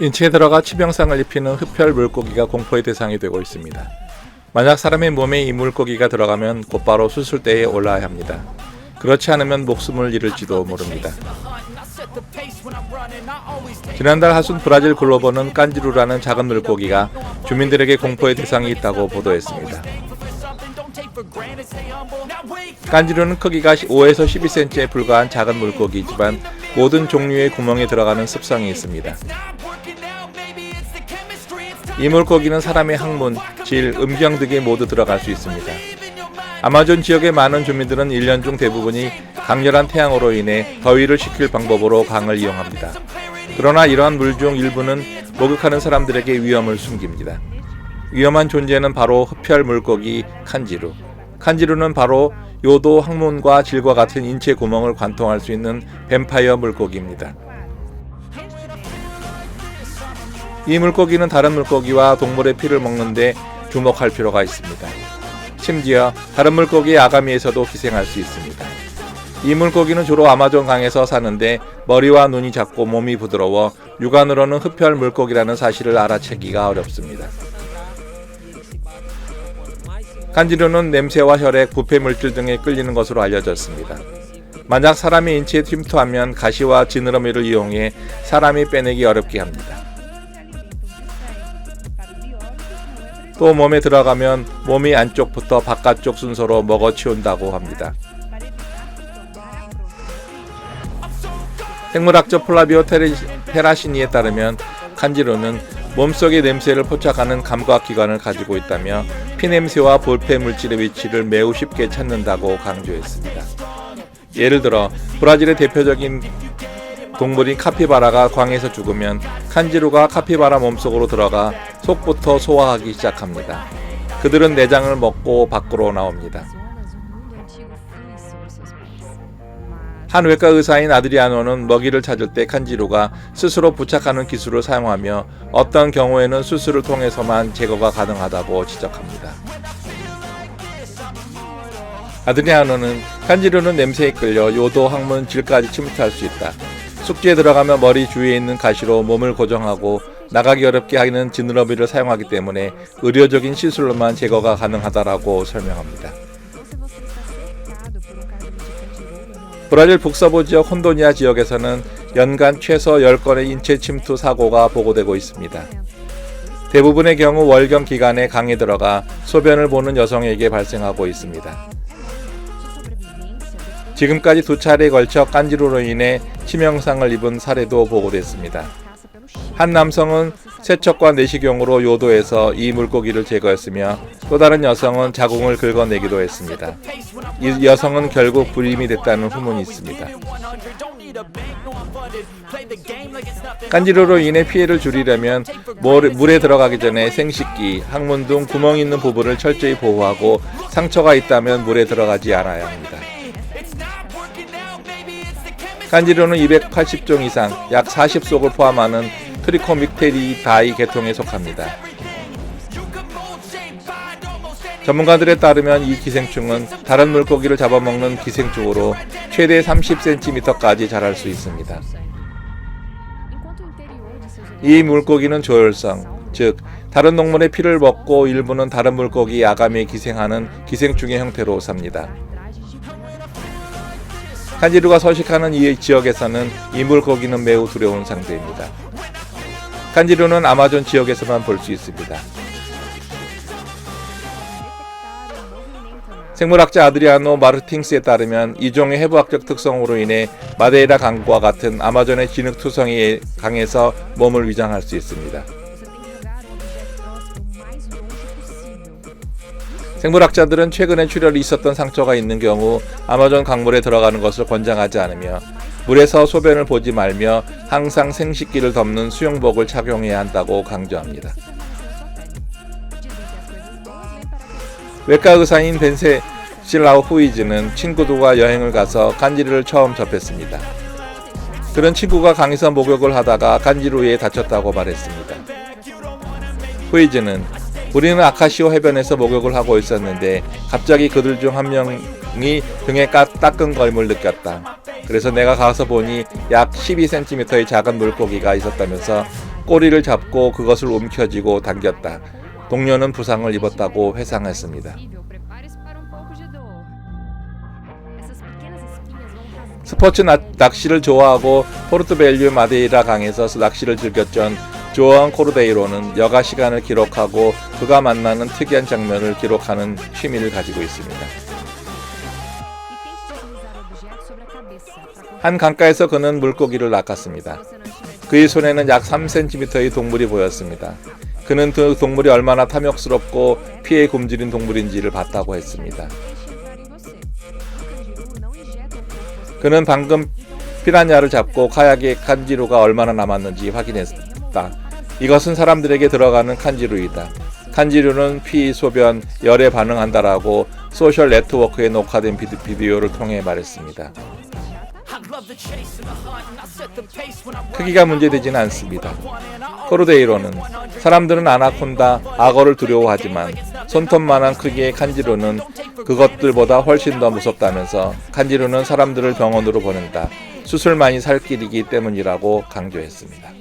인체에 들어가 치명상을 입히는 흡혈 물고기가 공포의 대상이 되고 있습니다. 만약 사람의 몸에 이 물고기가 들어가면 곧바로 수술대에 올라야 합니다. 그렇지 않으면 목숨을 잃을지도 모릅니다. 지난달 하순 브라질 글로버는 깐지루라는 작은 물고기가 주민들에게 공포의 대상이 있다고 보도했습니다. 깐지루는 크기가 5에서 12cm에 불과한 작은 물고기이지만 모든 종류의 구멍에 들어가는 습성이 있습니다. 이 물고기는 사람의 항문, 질, 음경 등에 모두 들어갈 수 있습니다. 아마존 지역의 많은 주민들은 1년 중 대부분이 강렬한 태양으로 인해 더위를 식힐 방법으로 강을 이용합니다. 그러나 이러한 물 중 일부는 목욕하는 사람들에게 위험을 숨깁니다. 위험한 존재는 바로 흡혈 물고기 칸지루. 칸지루는 바로 요도 항문과 질과 같은 인체 구멍을 관통할 수 있는 뱀파이어 물고기입니다. 이 물고기는 다른 물고기와 동물의 피를 먹는데 주목할 필요가 있습니다. 심지어 다른 물고기의 아가미에서도 기생할 수 있습니다. 이 물고기는 주로 아마존 강에서 사는데 머리와 눈이 작고 몸이 부드러워 육안으로는 흡혈 물고기라는 사실을 알아채기가 어렵습니다. 간지루는 냄새와 혈액, 부패 물질 등에 끌리는 것으로 알려졌습니다. 만약 사람의 인체에 침투하면 가시와 지느러미를 이용해 사람이 빼내기 어렵게 합니다. 또 몸에 들어가면 몸이 안쪽부터 바깥쪽 순서로 먹어 치운다고 합니다. 생물학적 플라비오 테라시니에 따르면 칸지루는 몸속의 냄새를 포착하는 감각기관을 가지고 있다며 피냄새와 볼페 물질의 위치를 매우 쉽게 찾는다고 강조했습니다. 예를 들어 브라질의 대표적인 동물인 카피바라가 광에서 죽으면 칸지루가 카피바라 몸속으로 들어가 속부터 소화하기 시작합니다. 그들은 내장을 먹고 밖으로 나옵니다. 한 외과 의사인 아드리아노는 먹이를 찾을 때 칸지루가 스스로 부착하는 기술을 사용하며 어떤 경우에는 수술을 통해서만 제거가 가능하다고 지적합니다. 아드리아노는 칸지루는 냄새에 끌려 요도 항문 질까지 침투할 수 있다. 숙지에 들어가면 머리 주위에 있는 가시로 몸을 고정하고 나가기 어렵게 하는 지느러미를 사용하기 때문에 의료적인 시술로만 제거가 가능하다라고 설명합니다. 브라질 북서부 지역 혼도니아 지역에서는 연간 최소 10건의 인체 침투 사고가 보고되고 있습니다. 대부분의 경우 월경 기간에 강에 들어가 소변을 보는 여성에게 발생하고 있습니다. 지금까지 두 차례에 걸쳐 깐지루로 인해 치명상을 입은 사례도 보고됐습니다. 한 남성은 세척과 내시경으로 요도에서 이 물고기를 제거했으며 또 다른 여성은 자궁을 긁어내기도 했습니다. 이 여성은 결국 불임이 됐다는 후문이 있습니다. 깐지루로 인해 피해를 줄이려면 물에 들어가기 전에 생식기, 항문 등 구멍 있는 부분을 철저히 보호하고 상처가 있다면 물에 들어가지 않아야 합니다. 간지루는 280종 이상, 약 40속을 포함하는 트리코믹테리다이 계통에 속합니다. 전문가들에 따르면 이 기생충은 다른 물고기를 잡아먹는 기생충으로 최대 30cm까지 자랄 수 있습니다. 이 물고기는 조혈성, 즉 다른 동물의 피를 먹고 일부는 다른 물고기 아가미에 기생하는 기생충의 형태로 삽니다. 칸지루가 서식하는 이 지역에서는 이 물고기는 매우 두려운 상대입니다. 칸지루는 아마존 지역에서만 볼 수 있습니다. 생물학자 아드리아노 마르팅스에 따르면 이 종의 해부학적 특성으로 인해 마데이라 강과 같은 아마존의 진흙 투성이 강에서 몸을 위장할 수 있습니다. 생물학자들은 최근에 출혈이 있었던 상처가 있는 경우 아마존 강물에 들어가는 것을 권장하지 않으며 물에서 소변을 보지 말며 항상 생식기를 덮는 수영복을 착용해야 한다고 강조합니다. 외과 의사인 벤세 실라우 후이즈는 친구들과 여행을 가서 간지루를 처음 접했습니다. 그런 친구가 강에서 목욕을 하다가 간지루에 다쳤다고 말했습니다. 후이즈는 우리는 아카시오 해변에서 목욕을 하고 있었는데 갑자기 그들 중 한 명이 등에 따끈거림을 느꼈다. 그래서 내가 가서 보니 약 12cm의 작은 물고기가 있었다면서 꼬리를 잡고 그것을 움켜쥐고 당겼다. 동료는 부상을 입었다고 회상했습니다. 스포츠 나- 낚시를 좋아하고 포르투벨류 마데이라 강에서 낚시를 즐겼던 조안 코르데이로는 여가 시간을 기록하고 그가 만나는 특이한 장면을 기록하는 취미를 가지고 있습니다. 한 강가에서 그는 물고기를 낚았습니다. 그의 손에는 약 3cm의 동물이 보였습니다. 그는 그 동물이 얼마나 탐욕스럽고 피에 굶주린 동물인지를 봤다고 했습니다. 그는 방금 피라냐를 잡고 카약에 칸지루가 얼마나 남았는지 확인했다. 이것은 사람들에게 들어가는 칸지루이다. 칸지루는 피, 소변, 열에 반응한다라고 소셜 네트워크에 녹화된 비디- 비디오를 통해 말했습니다. 크기가 문제되지는 않습니다. 코르데이로는 사람들은 아나콘다, 악어를 두려워하지만 손톱만한 크기의 칸지루는 그것들보다 훨씬 더 무섭다면서 칸지루는 사람들을 병원으로 보낸다. 수술만이 살 길이기 때문이라고 강조했습니다.